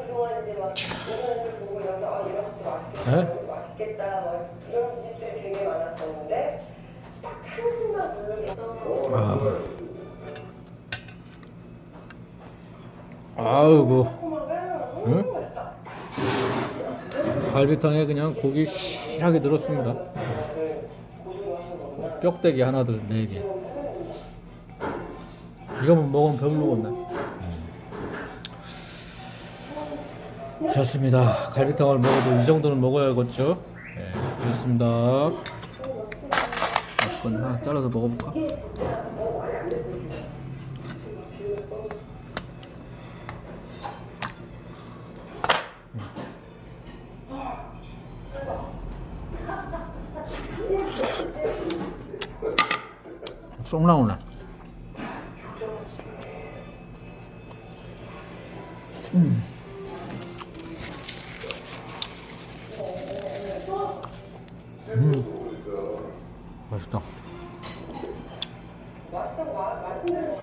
아이고 네? 아. 뭐. 응? 갈비탕에 그냥 고기 실하게 들었습니다. 뼈대기 하나 둘네개. 이거만 먹으면 배불러겠네 좋습니다. 갈비탕을 먹어도 이 정도는 먹어야겠죠? 네, 좋습니다. 이건 하나 잘라서 먹어볼까? 쏙 나오네. 음. 음. 맛있다.